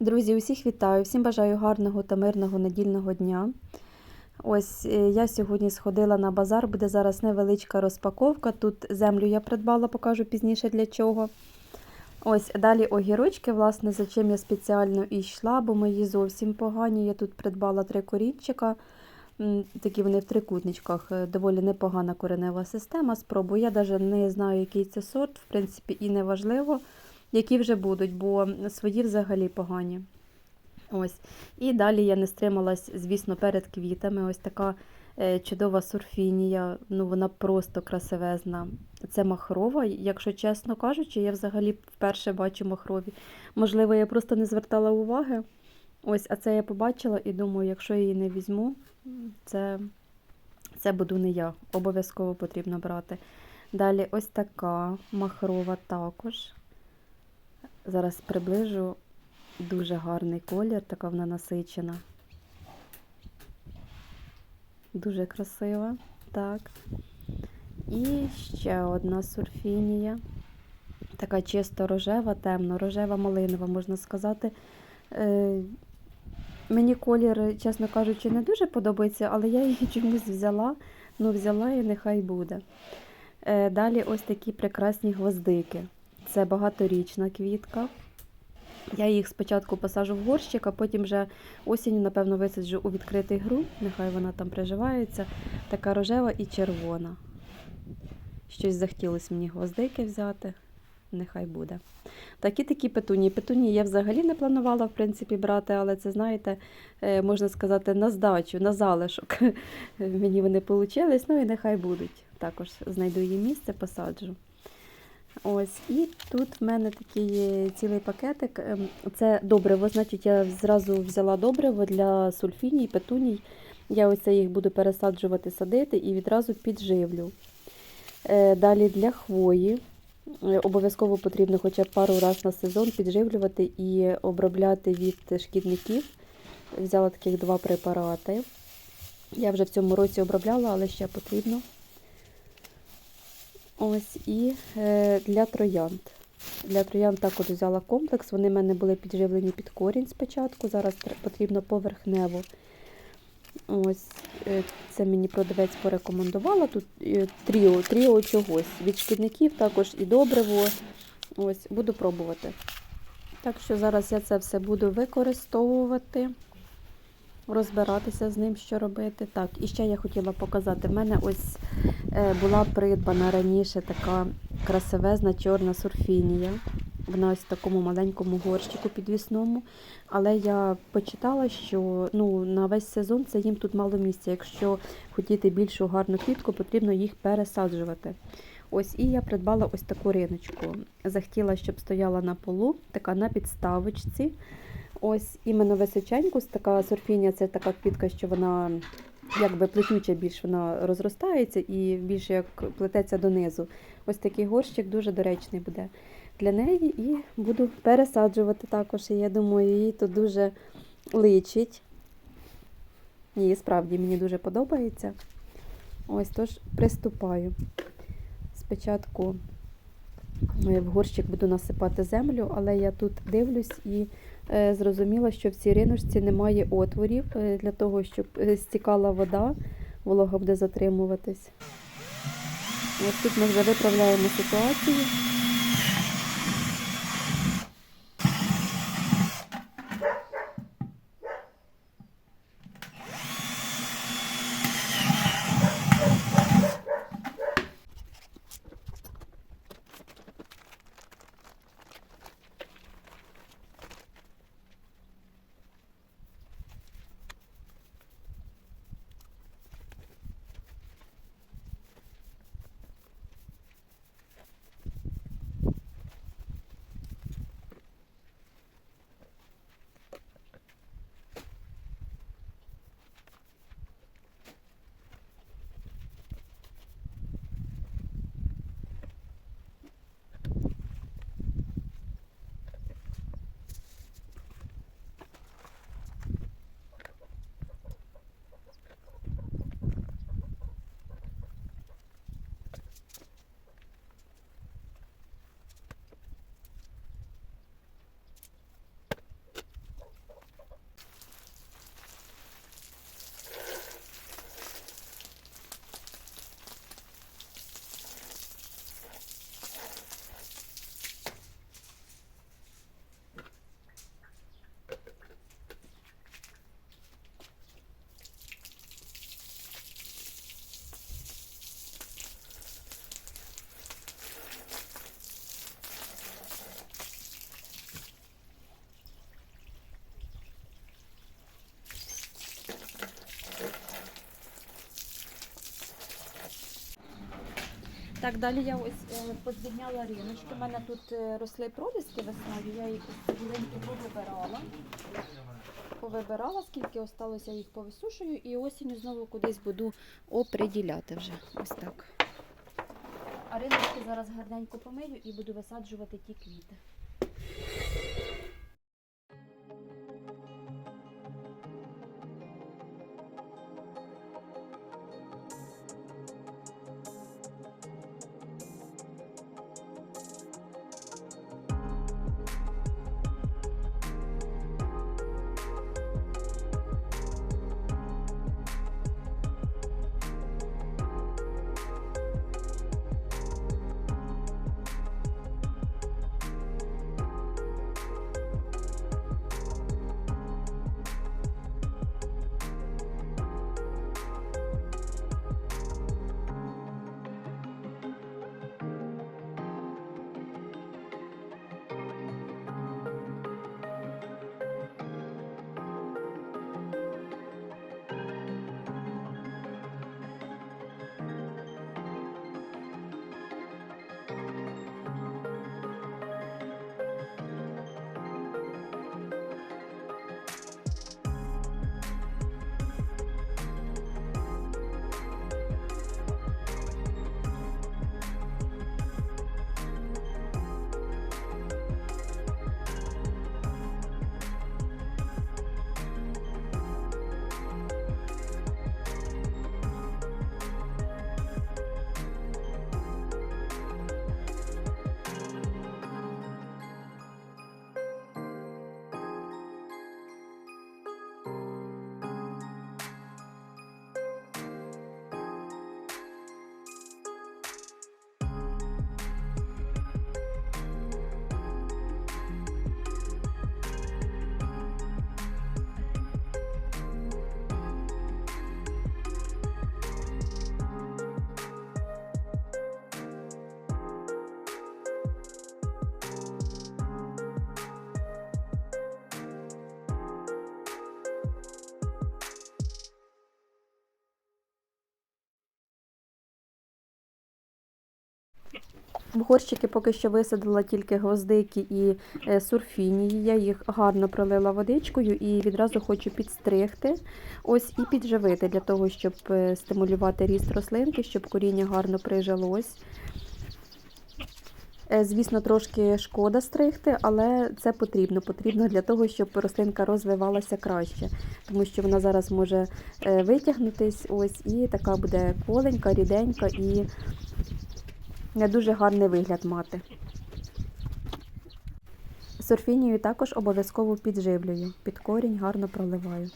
Друзі, усіх вітаю, всім бажаю гарного та мирного недільного дня. Ось е, я сьогодні сходила на базар, буде зараз невеличка розпаковка. Тут землю я придбала, покажу пізніше для чого. Ось далі огірочки, власне, за чим я спеціально йшла, бо мої зовсім погані. Я тут придбала три корінчика. Такі вони в трикутничках, е, доволі непогана коренева система. Спробую. Я навіть не знаю, який це сорт, в принципі, і не важливо, які вже будуть, бо свої взагалі погані. Ось. І далі я не стрималась, звісно, перед квітами. Ось така е, чудова сурфінія, ну вона просто красивезна. Це махрова, якщо чесно кажучи, я взагалі вперше бачу махрові. Можливо, я просто не звертала уваги. Ось, а це я побачила і думаю, якщо я її не візьму, це, це буду не я. Обов'язково потрібно брати. Далі ось така махрова також. Зараз приближу. Дуже гарний колір, така вона насичена. Дуже красива. Так. І ще одна сурфінія. Така чисто рожева, темно, рожева малинова, можна сказати. Е, мені колір, чесно кажучи, не дуже подобається, але я її чомусь взяла. Ну, взяла і нехай буде. Е, далі ось такі прекрасні гвоздики. Це багаторічна квітка. Я їх спочатку посажу в горщик, а потім вже осінню, напевно, висаджу у відкритий ґрунт. Нехай вона там приживається. Така рожева і червона. Щось захотілося мені гвоздики взяти. Нехай буде. Такі такі петунії. Петунії я взагалі не планувала, в принципі, брати, але це, знаєте, е, можна сказати, на здачу, на залишок. Мені вони вийшли, ну і нехай будуть. Також знайду її місце, посаджу. Ось, і тут в мене такий цілий пакетик. Ем, Це добриво, значить, я зразу взяла добриво для сульфіній, петуній. Я ось це їх буду пересаджувати, садити і відразу підживлю. Е, Далі для хвої. Е, Обов'язково потрібно хоча б пару разів на сезон підживлювати і обробляти від шкідників. Взяла таких два препарати. Я вже в цьому році обробляла, але ще потрібно. Ось і е, для троянд. Для троянд також взяла комплекс. Вони в мене були підживлені під корінь спочатку. Зараз потрібно поверхнево. Ось е, це мені продавець порекомендувала. Тут е, тріо, тріо чогось. Від шкідників також і добриво. Ось, буду пробувати. Так що зараз я це все буду використовувати, розбиратися з ним, що робити. Так, і ще я хотіла показати. В мене ось була придбана раніше така красивезна чорна сурфінія. Вона ось в такому маленькому горщику підвісному. Але я почитала, що ну, на весь сезон це їм тут мало місця. Якщо хотіти більшу гарну квітку, потрібно їх пересаджувати. Ось і я придбала ось таку риночку. Захотіла, щоб стояла на полу, така на підставочці. Ось іменно височеньку, така сурфінія це така квітка, що вона якби плетюча більш вона розростається і більше як плететься донизу. Ось такий горщик дуже доречний буде для неї і буду пересаджувати також. І я думаю, їй тут дуже личить. Їй справді мені дуже подобається. Ось тож приступаю. Спочатку в горщик буду насипати землю, але я тут дивлюсь і зрозуміла, що в цій риночці немає отворів е, для того, щоб е, стікала вода, волога буде затримуватись. Ось тут ми вже виправляємо ситуацію. Так, далі я ось е, позвільняла риночки. У мене тут е, росли проліски весною, я їх цибуленьки повибирала. Повибирала, скільки осталося, їх повисушую і осінню знову кудись буду оприділяти вже. Ось так. А риночки зараз гарненько помию і буду висаджувати ті квіти. В горщики поки що висадила тільки гвоздики і е, сурфінії. Я їх гарно пролила водичкою і відразу хочу підстригти ось і підживити для того, щоб е, стимулювати ріст рослинки, щоб коріння гарно прижилось. Е, Звісно, трошки шкода стригти, але це потрібно. Потрібно для того, щоб рослинка розвивалася краще, тому що вона зараз може витягнутись ось і така буде кволенька, ріденька і не дуже гарний вигляд мати. Сурфінію також обов'язково підживлюю. Під корінь гарно проливаю.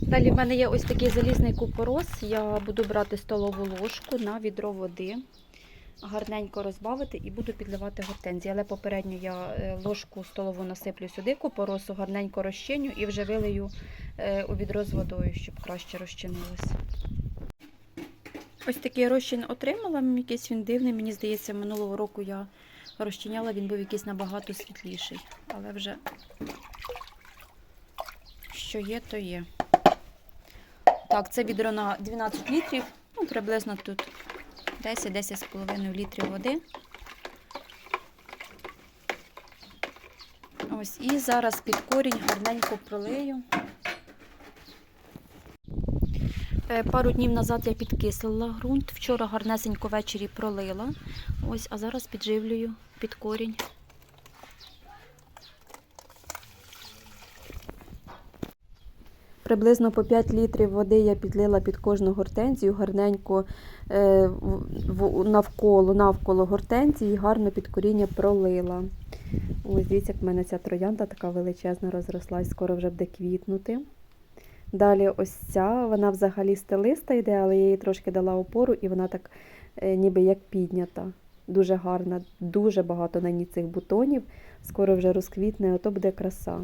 Далі в мене є ось такий залізний купорос. Я буду брати столову ложку на відро води, гарненько розбавити і буду підливати гортензії. Але попередньо я е, ложку столову насиплю сюди, купоросу, гарненько розчиню і вже вилию е, у відро з водою, щоб краще розчинилося. Ось такий розчин отримала, якийсь він дивний. Мені здається, минулого року я розчиняла, він був якийсь набагато світліший. Але вже що є, то є. Так, це відро на 12 літрів, ну, приблизно тут 10-10,5 літрів води. Ось, і зараз під корінь гарненько пролию. Е, Пару днів назад я підкислила ґрунт. Вчора гарнесенько ввечері пролила. Ось, а зараз підживлюю під корінь. Приблизно по 5 літрів води я підлила під кожну гортензію, гарненько е, навколо, навколо гортензії, гарно під коріння пролила. Ось дивіться, як в мене ця троянда така величезна розрослась, скоро вже буде квітнути. Далі ось ця, вона взагалі стелиста йде, але я їй трошки дала опору і вона так е, ніби як піднята. Дуже гарна, дуже багато на ній цих бутонів. Скоро вже розквітне, ото буде краса.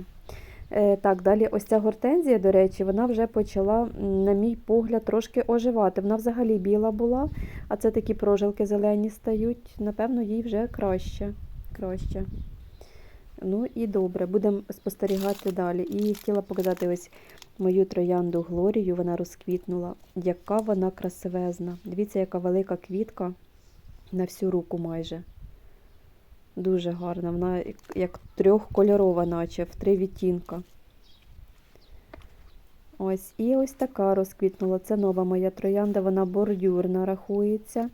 Е, так, далі ось ця гортензія, до речі, вона вже почала, на мій погляд, трошки оживати. Вона взагалі біла була, а це такі прожилки зелені стають. Напевно, їй вже краще. краще. Ну і добре, будемо спостерігати далі. І хотіла показати ось мою троянду Глорію, вона розквітнула. Яка вона красивезна. Дивіться, яка велика квітка на всю руку майже. Дуже гарна. Вона як- трьохкольорова, наче в три відтінка. Ось, і ось така розквітнула. Це нова моя троянда, вона бордюрна рахується.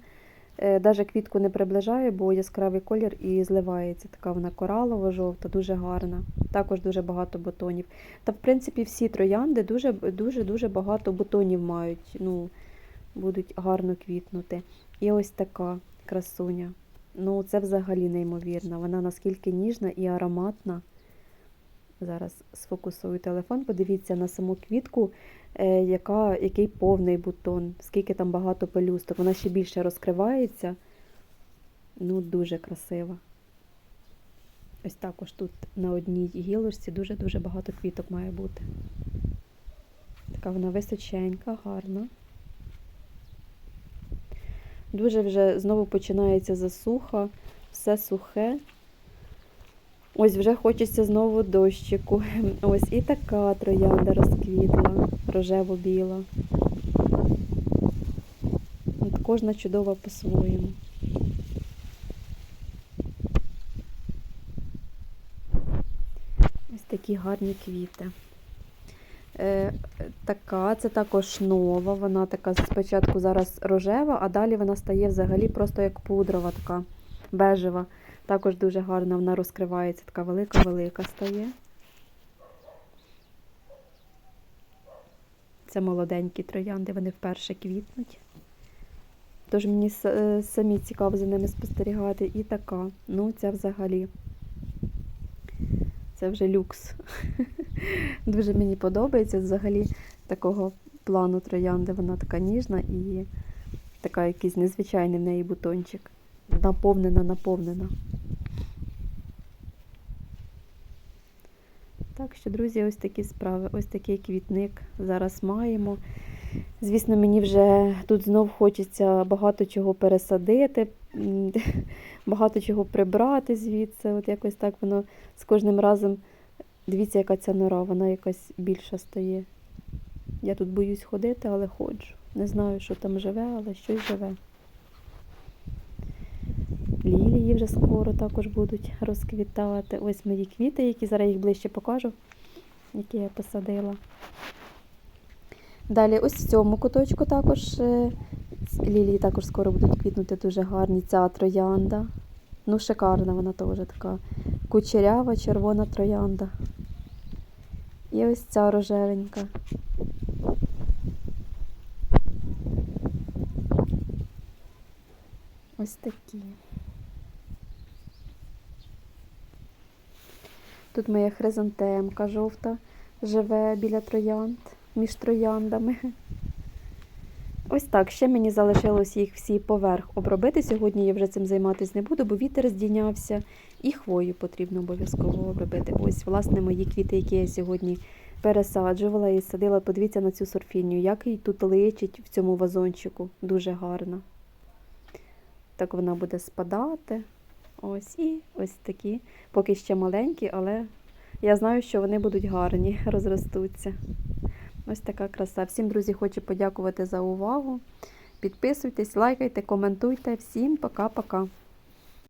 Е, Даже квітку не приближаю, бо яскравий колір і зливається. Така вона коралова, жовта, дуже гарна. Також дуже багато бутонів. Та, в принципі, всі троянди дуже дуже дуже багато бутонів мають. Ну, будуть гарно квітнути. І ось така красуня. Ну, це взагалі неймовірно. Вона наскільки ніжна і ароматна. Зараз сфокусую телефон, подивіться на саму квітку, е, яка, який повний бутон, скільки там багато пелюсток. Вона ще більше розкривається. Ну, дуже красива. Ось також тут на одній гілочці дуже-дуже багато квіток має бути. Така вона височенька, гарна. Дуже вже знову починається засуха, все сухе. Ось вже хочеться знову дощику. Ось і така троянда розквітла, рожево-біла. От кожна чудова по-своєму. Ось такі гарні квіти. Е, така, це також нова. Вона така спочатку зараз рожева, а далі вона стає взагалі просто як пудрова, така бежева. Також дуже гарна вона розкривається, така велика-велика стає. Це молоденькі троянди, вони вперше квітнуть. Тож мені е, самі цікаво за ними спостерігати. І така. Ну, це взагалі. Це вже люкс. Дуже мені подобається взагалі такого плану троянди. Вона така ніжна і така якийсь незвичайний в неї бутончик. Наповнена, наповнена. Так що, друзі, ось такі справи, ось такий квітник зараз маємо. Звісно, мені вже тут знов хочеться багато чого пересадити, багато чого прибрати звідси. От якось так воно з кожним разом. Дивіться, яка ця нора, вона якась більша стає. Я тут боюсь ходити, але ходжу. Не знаю, що там живе, але щось живе. Лілії вже скоро також будуть розквітати. Ось мої квіти, які зараз їх ближче покажу, які я посадила. Далі ось в цьому куточку також е, лілії також скоро будуть квітнути дуже гарні. Ця троянда. Ну, шикарна вона теж така кучерява червона троянда. І ось ця рожевенька. Ось такі. Тут моя хризантемка жовта живе біля троянд, між трояндами. Ось так. Ще мені залишилось їх всі поверх обробити. Сьогодні я вже цим займатися не буду, бо вітер здійнявся, і хвою потрібно обов'язково обробити. Ось, власне, мої квіти, які я сьогодні пересаджувала і садила. Подивіться на цю сорфінію, як їй тут личить в цьому вазончику. Дуже гарно. Так вона буде спадати. Ось і ось такі. Поки ще маленькі, але я знаю, що вони будуть гарні, розростуться. Ось така краса. Всім, друзі, хочу подякувати за увагу. Підписуйтесь, лайкайте, коментуйте. Всім пока-пока.